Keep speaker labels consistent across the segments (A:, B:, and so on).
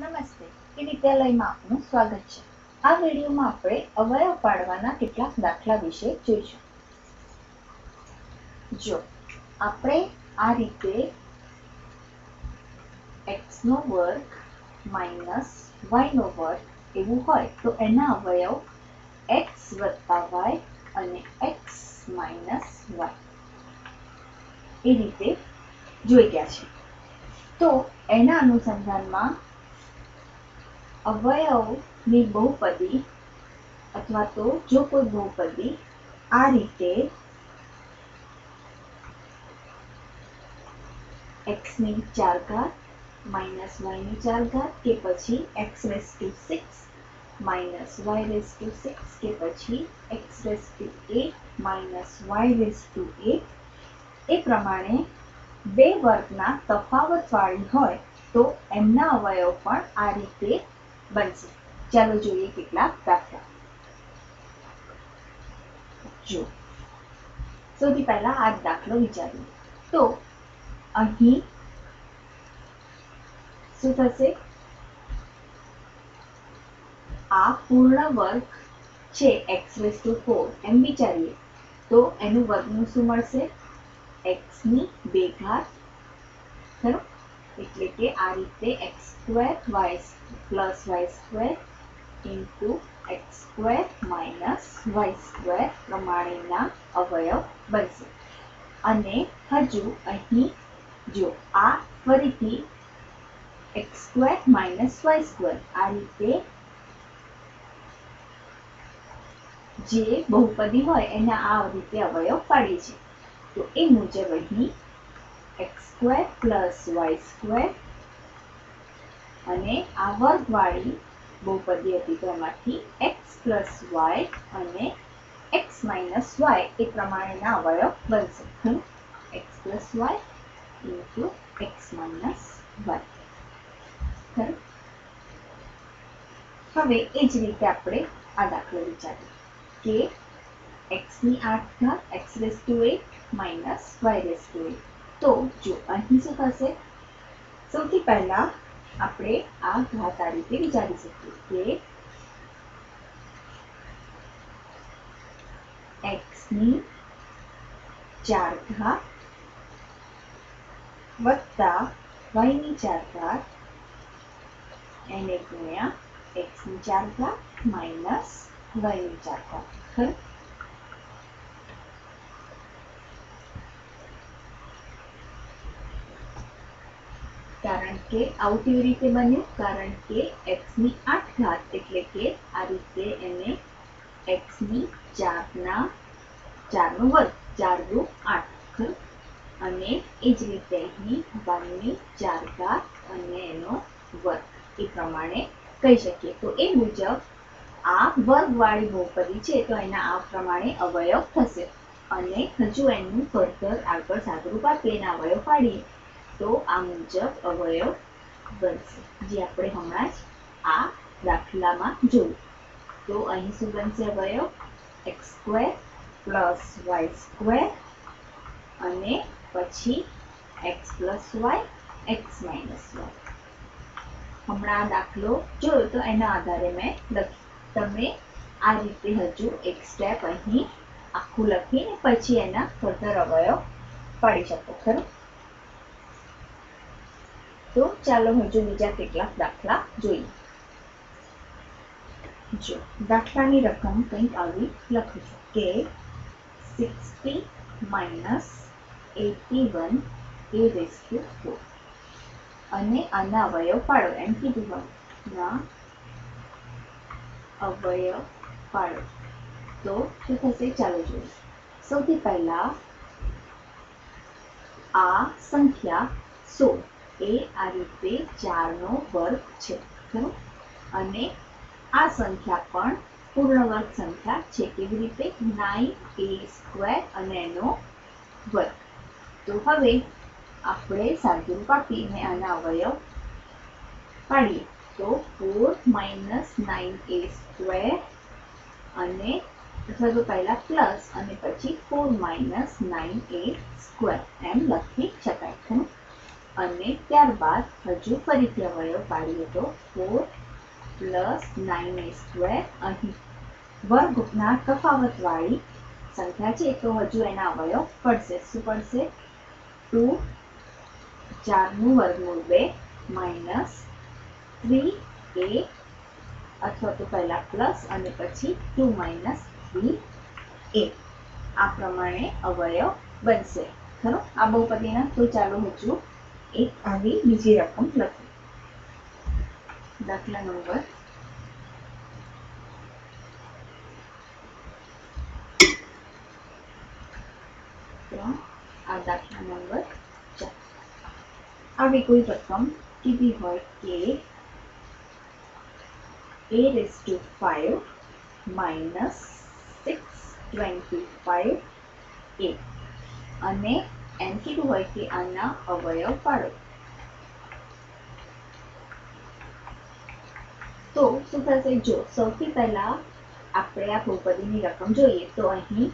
A: નમસ્તે. એ વિદ્યાલયમાં આપનું સ્વાગત છે. આ વિડીયોમાં આપણે અવયવ પાડવાના કેટલાક દાખલા વિશે જોઈશું. જો, આપણે આ રીતે x નો વર્ગ માઇનસ y નો વર્ગ એવું હોય, તો એના અવયવ x વત્તા y અને x માઇનસ y એ રીતે જોઈ ગયા છે. તો એના અનુસંધાનમાં અવયવની બહુપદી અથવા તો જો કોઈ બહુપદી આ રીતે એક્સની ચાર ઘાત માઇનસ વાયની ચાર ઘાત કે પછી x raise to six minus y raise to six કે પછી x raise to eight minus y raise to eight એ પ્રમાણે બે વર્ગના તફાવતવાળી હોય તો એમના અવયવ પણ આ રીતે બનશે. ચાલો જોઈએ કેટલાક દાખલા જો, સૌથી પહેલા આ દાખલો વિચારીએ. તો, અહીં શું થશે? આ પૂર્ણ વર્ગ છે એક્સ રેસ ટુ ફોર. એમ વિચારીએ. તો એનું વર્ગનું શું મળશે? એક્સની બે ઘાત. ખરું? એટલે કે આ રીતે x square y plus y square into x square minus y square પ્રમાણેના અવયવ બનશે. અને હજુ અહીં જો આ ફરીથી x square minus y square આ રીતે જે બહુપદી હોય એના આ રીતે અવયવ પાડે છે. તો એ મુજબ અહીં x square plus y square અને આ વર્ગવાળી બહુપદી એમાંથી એક્સ પ્લસ વાય અને એક્સ માઇનસ વાય એ પ્રમાણેના અવયવ બનશે. હું x plus y into x minus y હવે એ જ રીતે આપણે આ દાખલો વિચારીએ કે એક્સની આઠ ઘાત x raise to eight minus y raise to eight તો જો અહીં શું થશે? સૌથી પહેલા આપણે આ ઘાત આ રીતે વિચારી શકીએ કે એક્સની ચાર ઘાત વત્તા વાયની ચાર ઘાત એને ગુણ્યા એક્સની ચાર ઘાત માઇનસ વાયની ચાર ઘાત. ખરું કારણ કે આવું કેવી રીતે બન્યું? કારણ કે એક્સની આઠ ઘાત એટલે કે આ રીતે એને એક્સની ચારના, ચારનો વર્ગ ચાર દુ આઠ અને એ જ રીતે અહીં વનની ચાર ઘાત અને એનો વર્ગ એ પ્રમાણે કહી શકીએ. તો એ મુજબ આ વર્ગવાળી બહુપદી છે તો એના આ પ્રમાણે અવયવ થશે. અને હજુ એનું ફર્ધર આગળ સાદુરૂપ આપીએ એના અવયવ પાડીએ. તો આ મુજબ અવયવ બનશે. જે આપણે હમણાં જ આ દાખલામાં જોયું. તો અહીં શું બનશે અવયવ? X square plus y square અને પછી x plus y, x minus y. હમણાં દાખલો જોયો તો એના આધારે મેં લખી તમે આ રીતે હજુ એક સ્ટેપ અહીં આખું લખીને પછી એના ફર્ધર અવયવ પાડી શકો, ખરું? તો ચાલો હજુ બીજા કેટલાક દાખલા જોઈએ. જો દાખલાની રકમ કંઈક આવી લખું છું કે sixty minus eighty one a raise to four અને આના અવયવ પાડો, એમ કીધું ના, અવયવ પાડો. તો શું થશે? ચાલો જોઈએ. સૌથી પહેલા આ સંખ્યા સોળ એ આ રીતે ચારનો વર્ગ છે અને આ સંખ્યા પણ પૂર્ણ વર્ગ સંખ્યા છે, કેવી રીતે? નાઇન એ સ્ક્વેર અને એનો વર્ગ. તો હવે આપણે સાદુરૂપ આપીને આના અવયવ પાડીએ. તો four minus nine a square અને અથવા તો પહેલાં પ્લસ અને પછી four minus nine a square એમ લખી શકાય, ખરું? અને ત્યારબાદ હજુ ફરીથી અવયવ પાડીએ તો four plus nine a square અહીં. વર્ગના તફાવતવાળી સંખ્યા છે તો હજુ એના અવયવ પડશે. શું પડશે? ટુ ચારનું વર્ગમૂળ બે માઇનસ થ્રી એ, અથવા તો પહેલાં પ્લસ અને પછી ટુ માઇનસ થ્રી એ. આ પ્રમાણે અવયવ બનશે. ખરો? આ બહુપદીના? તો ચાલો હજુ એક આવી બીજી રકમ લખો. દાખલા નંબર. ત્રણ. આ દાખલા નંબર ચાર. આવી કોઈ રકમ કીધી હોય કે a raised to 5 minus 625 a. અને એમ હોય કે આના અવયવ પાડો. તો શું થશે? જો સૌથી પહેલા આપણે આ બહુપદીની રકમ જોઈએ, તો અહીં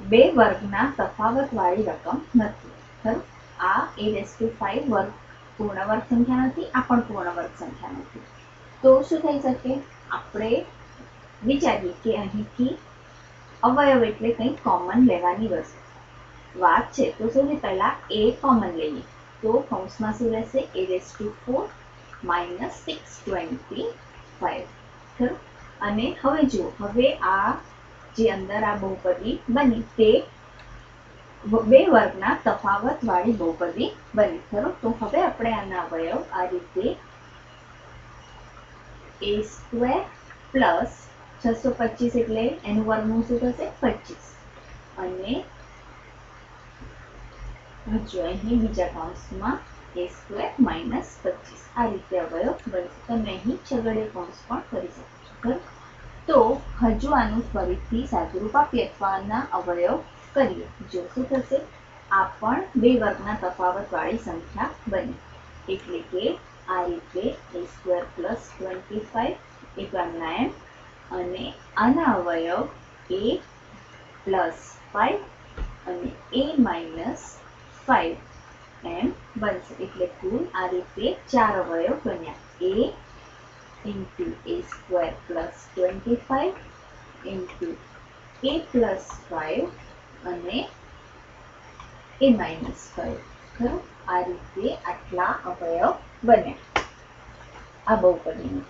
A: બે વર્ગના તફાવતવાળી રકમ નથી. ખરું આ એ રેસ ફાઈવ વર્ગ પૂર્ણ વર્ગ સંખ્યા નથી, આ પણ પૂર્ણ વર્ગ સંખ્યા નથી. તો શું થઈ શકે? આપણે વિચારીએ કે અહીંથી અવયવ એટલે કંઈક કોમન લેવાની વસ્તુ વાત છે, તો સૌથી પહેલા એ કોમન લઈએ. તો કૌંસમાં શું રહેશે? A raise to four minus six twenty five ખરું? અને હવે જુઓ, હવે આ જે અંદર આ બહુપદી બની, તે બે વર્ગના તફાવતવાળી બહુપદી બની, ખરું? તો હવે આપણે આના અવયવ આ રીતે એ સ્ક્વેર પ્લસ છસો પચીસ એટલે એનું વર્ગમૂળ શું થશે? પચીસ. અને હજુ અહીં બીજા કૌંસમાં એ સ્ક્વેર માઇનસ પચીસ. આ રીતે અવયવ બનશે તમે અહીં છગડે કૌંસ પણ કરી શકો છો. ખરું તો હજુ આનું ફરીથી સાદુરૂપ આપી અથવાના અવયવ કરીએ. જો શું થશે? આ પણ બે વર્ગના તફાવતવાળી સંખ્યા બની. એટલે કે આ રીતે a square plus twenty five equal nine અને આના અવયવ એ પ્લસ ફાઈવ અને એ માઇનસ ફાઈવ એમ બનશે એટલે કુલ આ રીતે ચાર અવયવ બન્યા a into a square plus twenty five into a plus five અને એ માઇનસ ફાઈવ ખરું આ રીતે આટલા અવયવ બન્યા આ બહુ પડીને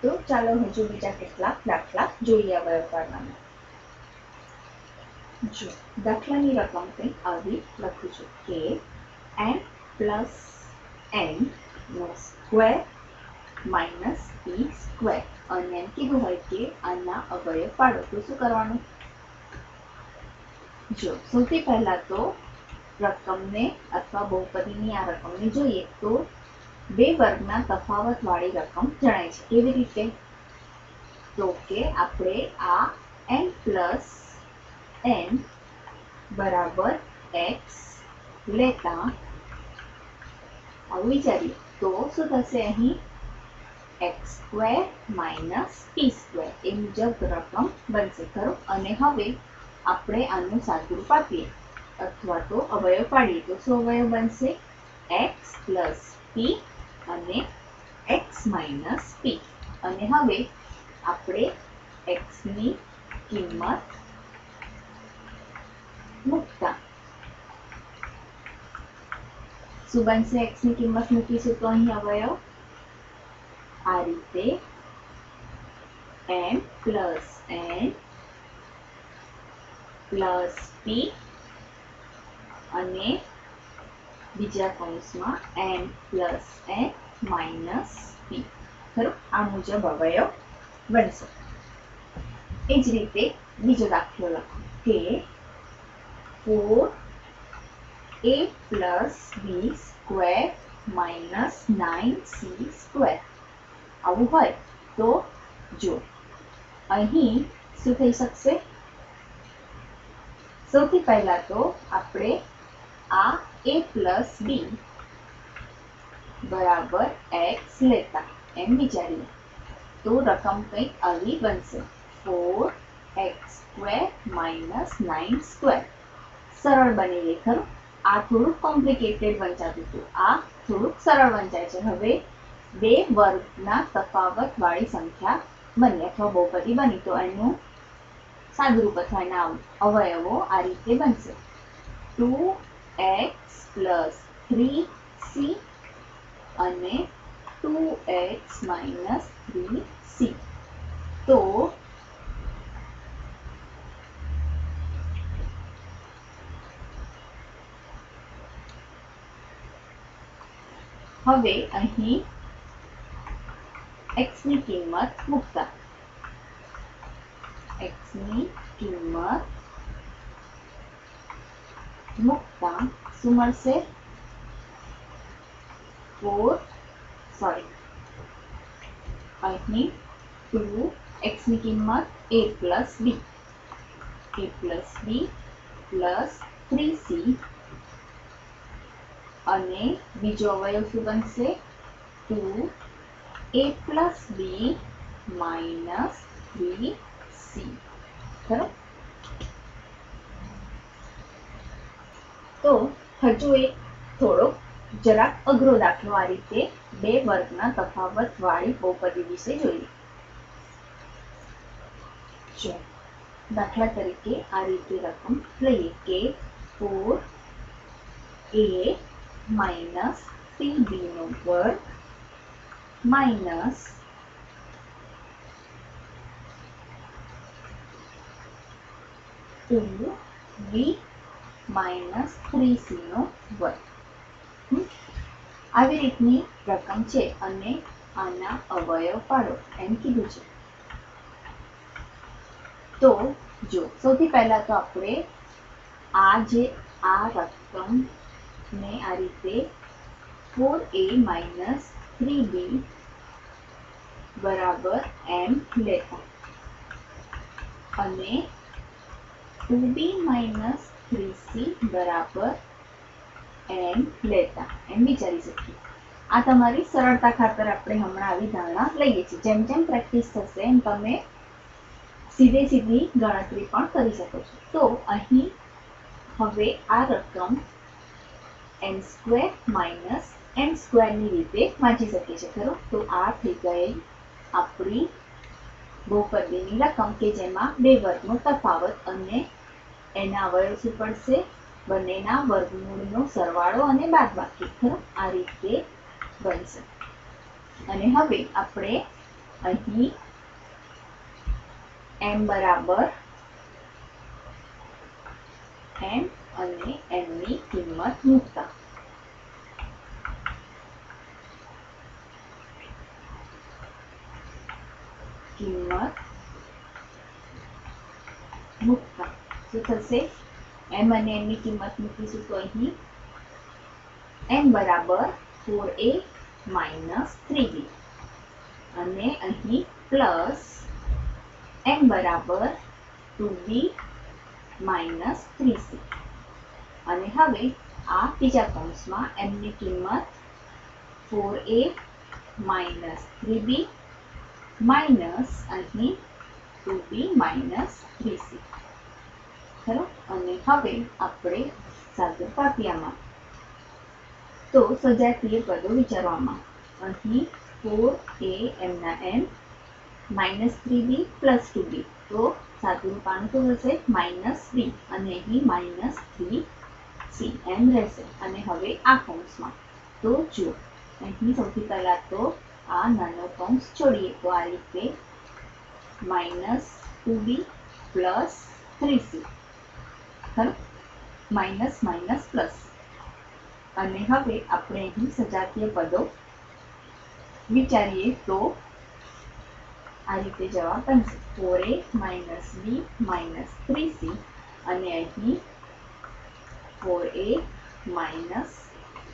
A: તો ચાલો હજુ બીજા કેટલાક દાખલા જોઈએ અવયવ પાડવાના જો, દાખલાની રકમ કંઈક આવી લખું છું. કે એન પ્લસ એન નો સ્ક્વેર માઇનસ પી સ્ક્વેર અને એમ કીધું હોય કે આના અવયવ પાડો. તો શું કરવાનું? જો, સૌથી પહેલા તો રકમને અથવા બહુપદીની આ રકમને જોઈએ તો બે વર્ગના તફાવતવાળી રકમ જણાય છે. કેવી રીતે? તો કે આપણે આ એન પ્લસ એન બરાબર એક્સ લેતા આવું વિચારીએ. તો શું થશે અહીં? X square minus p square એ મુજબ રકમ બનશે, ખરું? અને હવે આપણે આનું સાદુરૂપ આપીએ અથવા તો અવયવ પાડીએ. તો શું અવયવ બનશે? એક્સ પ્લસ પી અને એક્સ માઇનસ પી અને હવે આપણે એક્સની કિંમત મૂકતા શું બનશે એક્સની કિંમત મૂકીશું તો અહીં અવયવ આ રીતે m plus n plus p અને બીજા કૌંસમાં m plus n minus p ખરું આ મુજબ અવયવ બનશે એ જ રીતે બીજો દાખલો લખો કે four a plus b square minus nine c square આવું હોય તો જો અહીં શું થઈ શકશે સૌથી પહેલા તો આપણે આ એ પ્લસ બી બરાબર એક્સ લેતા એમ વિચારીએ તો રકમ કંઈક આવી બનશે four x square minus nine square સરળ બની ગઈ, ખરું? આ થોડુંક કોમ્પ્લિકેટેડ વંચાતું હતું. આ થોડુંક સરળ વંચાય છે. હવે બે વર્ગના તફાવત વાળી સંખ્યા બની અથવા બહુપદી બની. તો એનું સાદુરૂપ અથવા એના અવયવો આ રીતે બનશે. Two x plus three c અને two x minus three c. તો હવે અહીં x ની કિંમત મૂકતા. x ની કિંમત મૂકતા શું મળશે? ફોર સોરી અહીં ટુ એક્સની કિંમત a plus b a plus b plus three c અને બીજો અવયવ શું બનશે? Two. A plus b minus three c. તો હજુ એક થોડોક જરાક અઘરો દાખલો આ રીતે બે વર્ગના તફાવત વાળી બહુપદી વિશે જોઈએ. જો દાખલા તરીકે આ રીતે રકમ લઈએ કે four a minus three b નો વર્ગ minus two b minus three વર્ગ. આવી રીતની રકમ છે અને આના અવયવ પાડો. એમ કીધું છે. તો જો, સૌથી પહેલા તો આપણે આ જે આ રકમ ને આ રીતે ફોર એ માઇનસ બરાબર એમ લેતા. અને ટુ બી માઇનસ બરાબર એમ લેતા. એમ વિચારી શકીએ. આ તમારી સરળતા ખાતર આપણે હમણાં આવી ધારણા લઈએ છીએ. જેમ જેમ પ્રેક્ટિસ થશે એમ તમે સીધે સીધી ગણતરી પણ કરી શકો છો. તો અહીં હવે આ રકમ એન સ્ક્વેર માઇનસ એમ સ્ક્વેરની રીતે વાંચી શકીએ છીએ. ખરું? તો આ થઈ ગઈ આપણી બહુપદીની રકમ કે જેમાં બે વર્ગનો તફાવત અને એના અવયવ શું પડશે? બંનેના વર્ગમૂળનો સરવાળો અને બાદબાકી. ખરું? આ રીતે બનશે. અને હવે આપણે અહીં એમ બરાબર એમ અને એમની કિંમત મૂકતા. કિંમત મૂકતા. શું થશે? એમ અને એમની કિંમત મૂકીશું તો અહીં એમ બરાબર four a minus three b અને અહીં પ્લસ એમ બરાબર ટુ બી માઇનસ ત્રીસી અને હવે આ બીજા કૌંસમાં એમની કિંમત four a minus three b minus અહીં two b minus three c. ખરો? અને હવે આપણે સાગર પાપિયામાં તો સજાતીય પદો વિચારવામાં. અહીં ફોર એ એમના m minus three b plus two b. તો સાતનું પાનું શું થશે માઇનસ બી અને અહીં માઇનસ થ્રી સી એમ રહેશે. અને હવે આ કૌંસમાં. તો જુઓ, અહીં સૌથી પહેલાં તો આ નાનો કૌંસ છોડીએ. તો આ રીતે minus two b plus three c. ખરું માઇનસ માઇનસ પ્લસ. અને હવે આપણે અહીં સજાતીય પદો વિચારીએ તો આ રીતે જવાબ બનશે. Four a minus b minus three c અને અહીં four a minus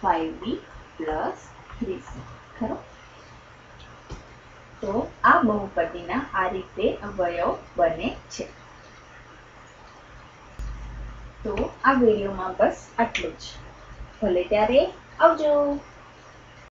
A: five b plus three c ખરો? તો આ બહુપદીના આ રીતે અવયવ બને છે. તો આ વિડીયોમાં બસ આટલું જ. ભલે ત્યારે આવજો.